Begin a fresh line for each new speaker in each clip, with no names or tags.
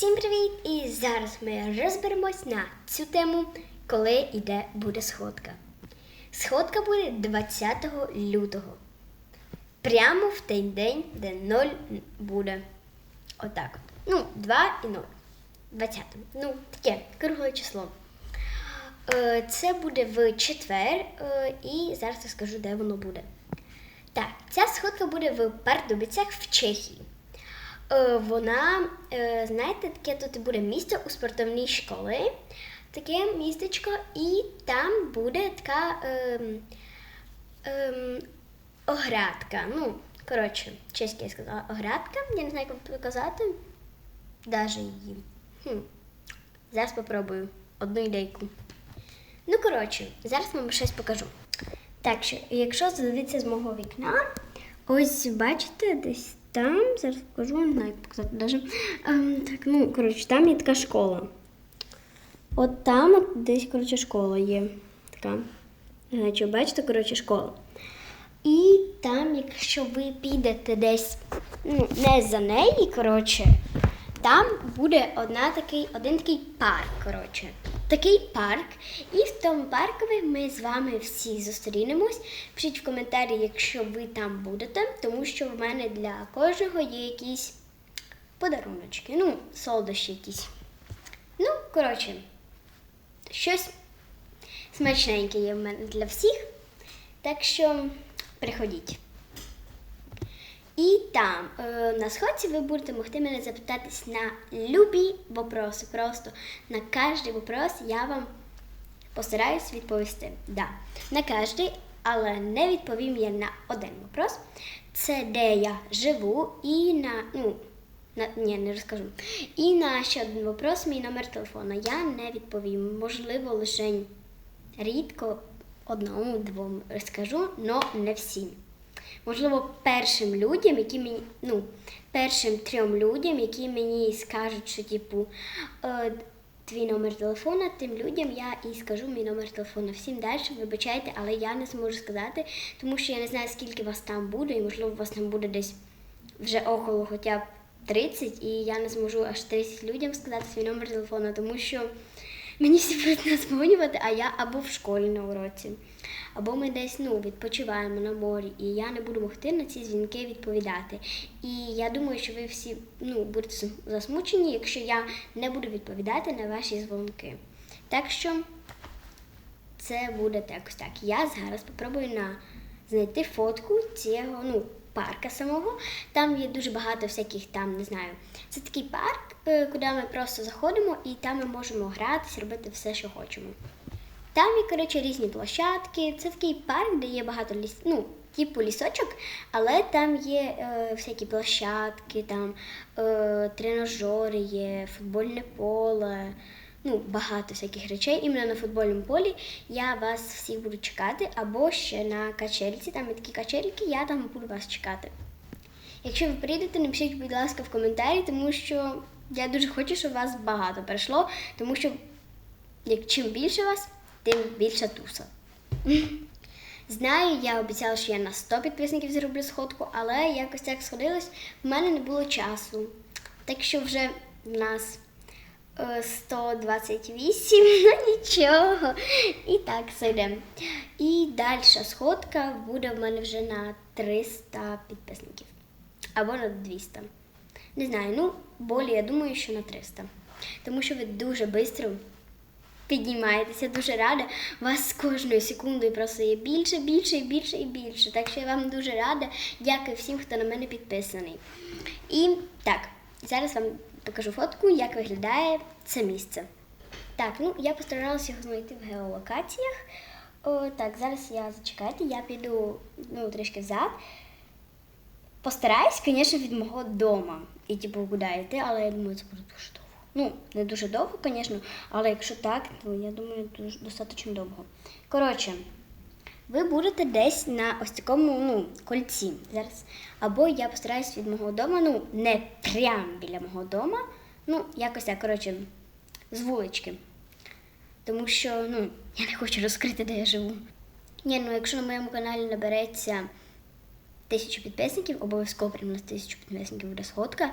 Всім привіт! І зараз ми розберемось на цю тему, коли іде буде сходка. Сходка буде 20 лютого. Прямо в той день, де 0 буде. Отак. от. Ну, 2 і 0. 20. Ну, таке кругле число. Е, Це буде в четвер, е, і зараз я скажу, де воно буде. Так, ця сходка буде в Пардубицях в Чехії. Е, Вона, е, знаєте, таке тут буде місце у спортивній школі, таке містечко, і там буде така ем, ем, оградка. Ну, коротше, чеське я сказала оградка, я не знаю, як вам показати. Даже її. Хм. Зараз попробую одну ідейку. Ну, коротше, зараз вам щось покажу. Так що, якщо задивитися з мого вікна, ось бачите, десь там, зараз покажу, як показати даже. Ем, так, ну, коротше, там є така школа. От там от десь, коротше, школа є. Така. Чи бачите, коротше, школа. І там, якщо ви підете десь ну, не за неї, коротше, там буде одна такий, один такий парк, коротше. Такий парк. І в тому паркові ми з вами всі зустрінемось. Пишіть в коментарі, якщо ви там будете, тому що в мене для кожного є якісь подаруночки. Ну, солодощі якісь. Ну, коротше, щось смачненьке є в мене для всіх. Так що приходіть. І там е, на сходці ви будете могти мене запитатись на любі вопроси. Просто на кожний вопрос я вам постараюсь відповісти. Да, на кожний, але не відповім я на один вопрос. Це де я живу і на. ну, на, ні, не розкажу. І на ще один вопрос, мій номер телефону. Я не відповім. Можливо, лише рідко одному, двом розкажу, але не всім. Можливо, першим людям, які мені, ну, першим трьом людям, які мені скажуть, що типу е, твій номер телефона, тим людям я і скажу мій номер телефону. Всім далі, вибачайте, але я не зможу сказати, тому що я не знаю, скільки вас там буде, і можливо, вас там буде десь вже около хоча б 30, і я не зможу аж 30 людям сказати свій номер телефону, тому що мені всі будуть надзвонювати, а я або в школі на уроці, або ми десь ну, відпочиваємо на морі, і я не буду могти на ці дзвінки відповідати. І я думаю, що ви всі ну, будете засмучені, якщо я не буду відповідати на ваші дзвонки. Так що це буде якось так. Я зараз спробую на знайти фотку цього ну, парка самого. Там є дуже багато всяких там, не знаю. Це такий парк, е, куди ми просто заходимо і там ми можемо гратися, робити все, що хочемо. Там є, коротше, різні площадки. Це такий парк, де є багато ліс, ну, типу лісочок, але там є е, всякі площадки, там е, тренажери є, футбольне поле, ну, багато всяких речей. Іменно на футбольному полі я вас всіх буду чекати, або ще на качельці, там є такі качельки, я там буду вас чекати. Якщо ви прийдете, напишіть, будь ласка, в коментарі, тому що я дуже хочу, щоб вас багато прийшло, тому що як чим більше вас, тим більша туса. Знаю, я обіцяла, що я на 100 підписників зроблю сходку, але якось так сходилось, в мене не було часу. Так що вже в нас 128, ну нічого. І так сойдемо. І далі сходка буде в мене вже на 300 підписників. Або на 200. Не знаю, ну, болі, я думаю, що на 300. Тому що ви дуже швидко піднімаєтеся, дуже рада. Вас з кожною секундою просто є більше, більше і більше і більше. Так що я вам дуже рада. Дякую всім, хто на мене підписаний. І так, зараз вам покажу фотку, як виглядає це місце. Так, ну я постаралася його знайти в геолокаціях. О, так, зараз я зачекайте, я піду ну, трішки взад. Постараюсь, звісно, від мого дома. І типу куди йти, але я думаю, це буде дуже довго. Ну, не дуже довго, звісно, але якщо так, то я думаю, дуже достатньо довго. Коротше, ви будете десь на ось такому ну, кольці зараз. Або я постараюсь від мого дому, ну, не прямо біля мого дома, ну, якось так, коротше, з вулички. Тому що, ну, я не хочу розкрити, де я живу. Ні, ну якщо на моєму каналі набереться тисячу підписників, обов'язково прямо на тисячу підписників буде сходка.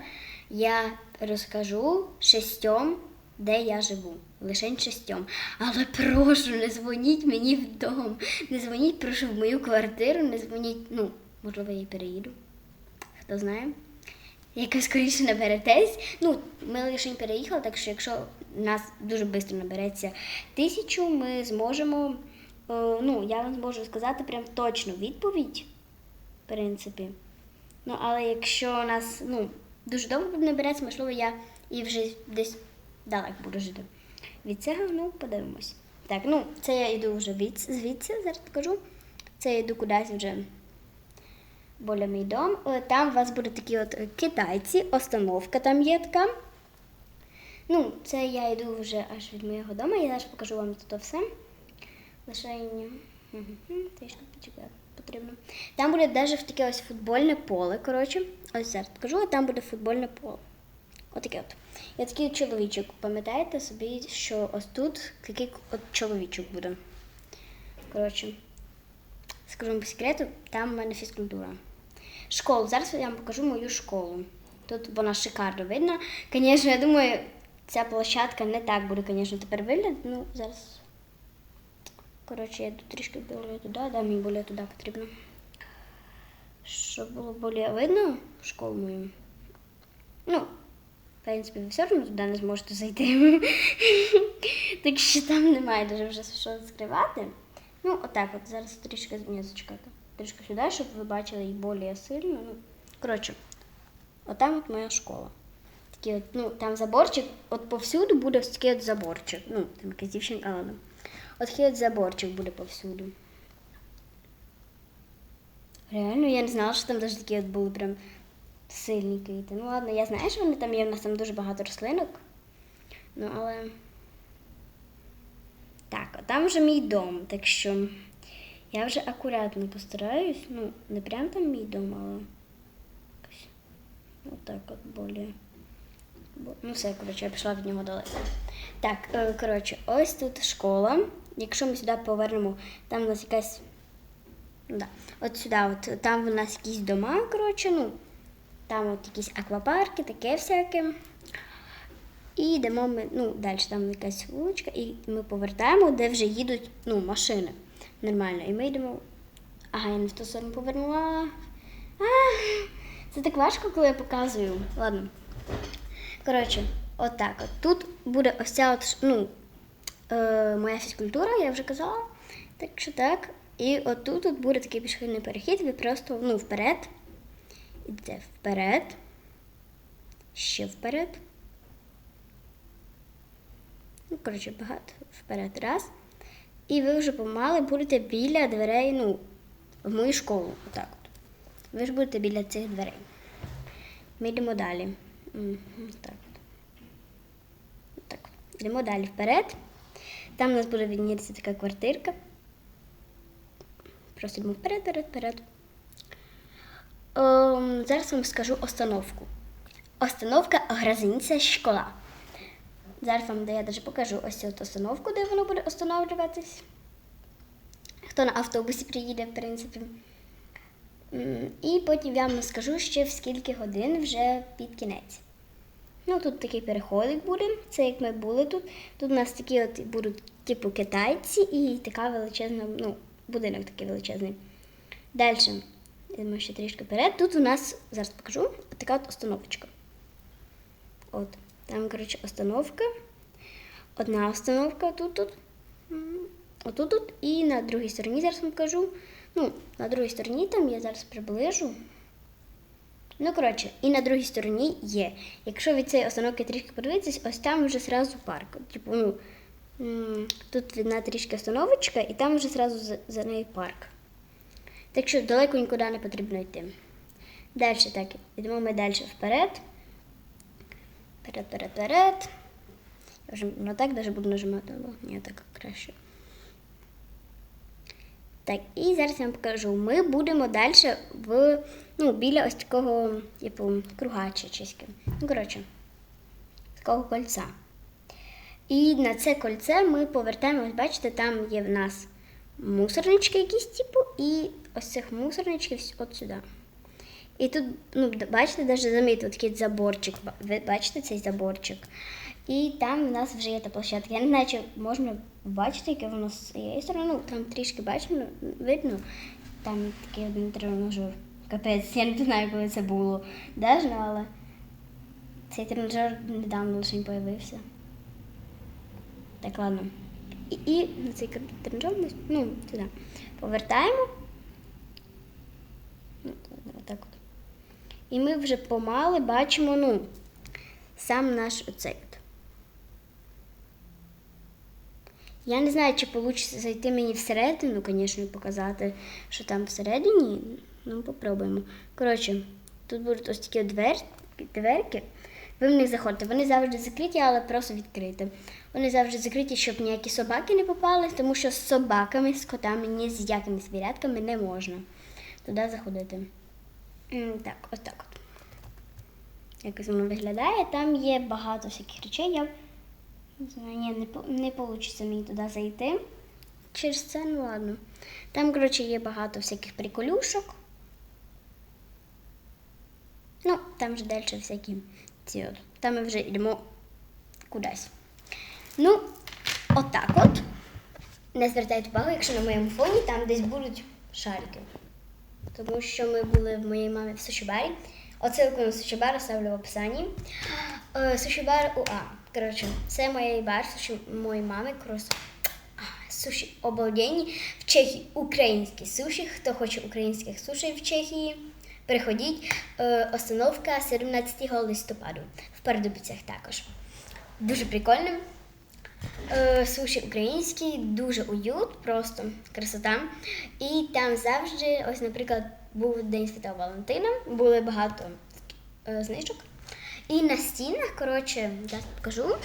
Я розкажу шістьом, де я живу. Лише шістьом. Але прошу, не дзвоніть мені вдома. Не дзвоніть, прошу в мою квартиру, не дзвоніть. Ну, можливо, я переїду. Хто знає. Якось скоріше наберетесь. Ну, ми лише переїхали, так що якщо нас дуже швидко набереться тисячу, ми зможемо. е, ну, я вам зможу сказати прям точну відповідь, в принципі. Ну, але якщо нас ну, дуже довго набереться, можливо, я і вже десь далеко буду жити. Від цього, ну, подивимось. Так, ну, це я йду вже від, звідси, зараз покажу. Це я йду кудись вже біля мій дом. Е, Там у вас будуть такі от китайці, остановка там є така. Ну, це я йду вже аж від моєго дому, я зараз покажу вам тут все. Лише трішки почекати потрібно. Там буде навіть таке ось футбольне поле. Коротше, ось зараз покажу, а там буде футбольне поле. Отаке от. І такий чоловічок. Пам'ятаєте собі, що ось тут такий от чоловічок буде. Коротше, скажу вам по секрету, там в мене фізкультура. Школу. Зараз я вам покажу мою школу. Тут вона шикарно видно. Звісно, я думаю, ця площадка не так буде, звісно, тепер виглядати. Ну, зараз. Коротше, я йду трішки більше туди, да, мені більше туди потрібно. Щоб було більше видно школу мою. Ну, принципі, ви все одно туди не зможете зайти. так що там немає дуже вже що скривати. Ну, отак от. Зараз трішки ні, зачекайте. Трішки сюди, щоб ви бачили її більш сильно. Ну, коротше, отам от моя школа. Такий от, ну, там заборчик, от повсюду буде ось такий от заборчик. Ну, там якась дівчинка, але. От такий заборчик буде повсюду. Реально, я не знала, що там навіть такі от були прям сильні квіти. Ну ладно, я знаю, що вони там є, в нас там дуже багато рослинок. Ну, але. Так, а там вже мій дом, так що я вже акуратно постараюсь. Ну, не прям там мій дом, але якось отак от болі. Бо- Ну, все, коротше, я пішла від нього далеко. Так, е, коротше, ось тут школа. Якщо ми сюди повернемо, там у нас якась. Да. От сюди, от, там у нас якісь дома, коротше, ну, там от якісь аквапарки, таке всяке. І йдемо ми, ну, далі там якась вуличка, і ми повертаємо, де вже їдуть ну, машини. Нормально. І ми йдемо. Ага, я не в ту сторону повернула. А, це так важко, коли я показую. Ладно. Коротше, отак. От. Тут буде ось ця от, ну, е, моя фізкультура, я вже казала. Так що так. І отут от буде такий пішохідний перехід, ви просто ну, вперед. Йдете вперед. Ще вперед. Ну, коротше, багато вперед. Раз. І ви вже помали будете біля дверей, ну, в мою школу. Отак от. Ви ж будете біля цих дверей. Ми йдемо далі. Так. Так. Йдемо далі вперед. Там у нас буде віднітися така квартирка. Просто йдемо вперед, вперед, вперед. Ем, зараз вам скажу остановку. Остановка Гразинця школа. Зараз вам де я даже покажу ось цю остановку, де воно буде останавливатись. Хто на автобусі приїде, в принципі. І потім я вам скажу ще в скільки годин вже під кінець. Ну, тут такий переходик буде. Це як ми були тут. Тут у нас такі от будуть типу китайці і така величезна, ну, будинок такий величезний. Далі. Йдемо ще трішки вперед. Тут у нас, зараз покажу, така от остановочка. От. Там, коротше, остановка. Одна остановка тут тут. Отут тут. І на другій стороні зараз вам покажу. Ну, на другій стороні там я зараз приближу. Ну, коротше, і на другій стороні є. Якщо від цієї остановки трішки подивитись, ось там вже зразу парк. Типу, ну, тут видна трішки остановочка, і там вже зразу за, за нею парк. Так що далеко нікуди не потрібно йти. Далі так, йдемо ми далі вперед. Вперед, вперед, вперед. Я вже ну так даже буду нажимати, але ні, так краще. Так, і зараз я вам покажу. Ми будемо далі в, ну, біля ось такого, типу, кругача чиськи. Ну, коротше, такого кольця. І на це кольце ми повертаємо, ось бачите, там є в нас мусорнички якісь, типу, і ось цих мусорничків от сюди. І тут, ну, бачите, навіть замітив такий заборчик. Ви бачите цей заборчик? І там в нас вже є та площадка. Я не знаю, чи можна бачити, яке воно з цієї сторони. Ну, там трішки бачно, видно. Там такий один тренажер. Капець, я не знаю, коли це було. Даже, але цей тренажер недавно лише з'явився. Так, ладно. І, і на цей тренажер ми ну, туди повертаємо. Отак от. І ми вже помали бачимо, ну, сам наш оцей. Я не знаю, чи вийде зайти мені всередину, звісно, показати, що там всередині. Ну, попробуємо. Коротше, тут будуть ось такі двер... дверки. Ви в них заходите. Вони завжди закриті, але просто відкриті. Вони завжди закриті, щоб ніякі собаки не попали, тому що з собаками, з котами, ні з якими звірятками не можна туди заходити. Так, ось так от. Якось воно виглядає. Там є багато всяких речей. Я не знаю, не, не вийде мені туди зайти. Через це, ну ладно. Там, коротше, є багато всяких приколюшок. Ну, там вже далі всякі ці от. Там ми вже йдемо кудись. Ну, отак от. Не звертайте увагу, якщо на моєму фоні там десь будуть шарики. Тому що ми були в моєї мами в суші-барі. Оцилку на суші-бар ставлю в описанні. Е, Суші-бар УА. Коротше, це моєї бар, суші моєї мами. Крос. Суші обалденні. В Чехії українські суші. Хто хоче українських суші в Чехії, приходіть. Е, Остановка 17 листопаду. В Пардубицях також. Дуже прикольно. Е, Суші українські, дуже уют, просто красота. І там завжди, ось, наприклад, був День Святого Валентина, були багато е, знижок. І на стінах, коротше, зараз покажу.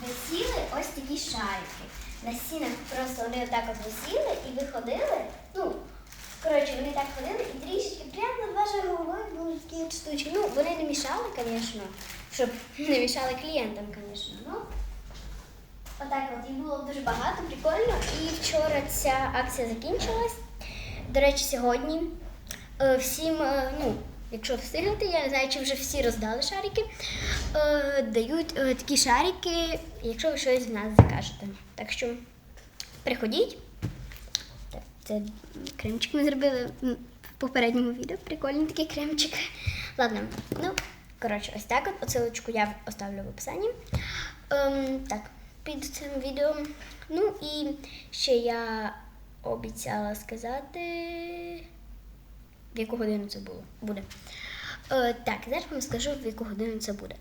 Висіли ось такі шарики. На стінах просто вони отак от висіли і виходили. Коротше, вони так ходили і трішки прямо над вашою головою були такі штучки. Ну, вони не мішали, звісно, щоб не мішали клієнтам, звісно. Ну, отак от їх було дуже багато, прикольно. І вчора ця акція закінчилась. До речі, сьогодні е, всім, е, ну, якщо встигнете, я не знаю, чи вже всі роздали шарики, е, дають такі шарики, якщо ви щось в нас закажете. Так що приходіть. Це кремчик ми зробили в попередньому відео. Прикольний такий кремчик. Ладно, ну, коротше, ось так от. Оцилочку я оставлю в описанні. Ем, так, під цим відео. Ну і ще я обіцяла сказати, в яку годину це було буде. Е, так, зараз вам скажу, в яку годину це буде.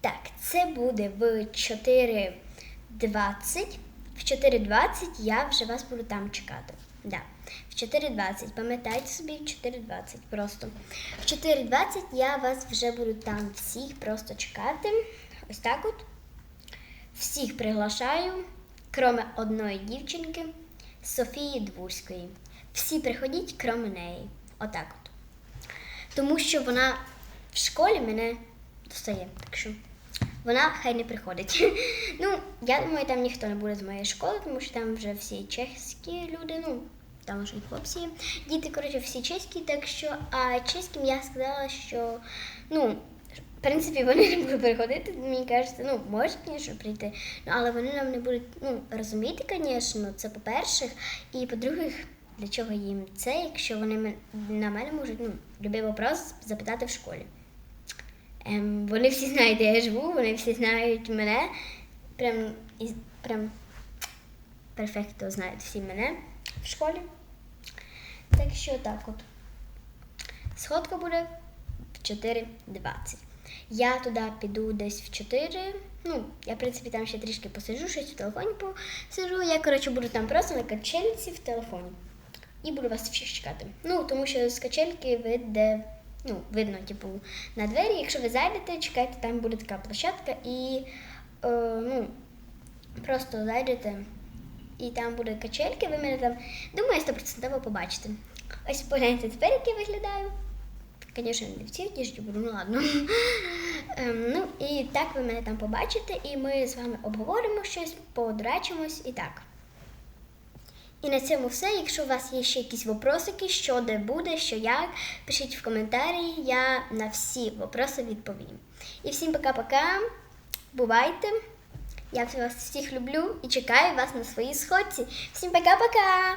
Так, це буде в 4.20. В 4.20 я вже вас буду там чекати. Да. В 4.20. Пам'ятайте собі, в 4.20 просто. В 4.20 я вас вже буду там всіх просто чекати. Ось так от. Всіх приглашаю, кроме одної дівчинки, Софії Двурської. Всі приходіть, кроме неї. Отак от. Тому що вона в школі мене достає. Так що вона хай не приходить. ну, я думаю, там ніхто не буде з моєї школи, тому що там вже всі чеські люди, ну, там вже хлопці. Діти, коротше, всі чеські, так що, а чеським я сказала, що, ну, в принципі, вони не будуть приходити, мені кажеться, ну, можуть, звісно, прийти, ну, але вони нам не будуть ну, розуміти, звісно, це по-перше. І по-друге, для чого їм це, якщо вони на мене можуть ну, любий вопрос запитати в школі. Ем, вони всі знають, де я живу, вони всі знають мене. Прям, прям перфекто знають всі мене в школі. Так що так от. Сходка буде в 4.20. Я туди піду десь в 4. Ну, я, в принципі, там ще трішки посиджу, щось в телефоні посиджу. Я, коротше, буду там просто на качельці в телефоні. І буду вас всіх чекати. Ну, тому що з качельки видно, ну, видно, типу, на двері. Якщо ви зайдете, чекайте, там буде така площадка і е, ну, просто зайдете і там будуть качельки, ви мене там, думаю, стопроцентово побачите. Ось погляньте тепер, як я виглядаю. Звісно, не в цій одіжді буду, ну ладно. Ем, ну і так ви мене там побачите, і ми з вами обговоримо щось, поодрачимось і так. І на цьому все. Якщо у вас є ще якісь вопросики, що де буде, що як, пишіть в коментарі, я на всі вопроси відповім. І всім пока-пока. Бувайте! Я вас всіх люблю і чекаю вас на своїй сходці. Всім пока-пока!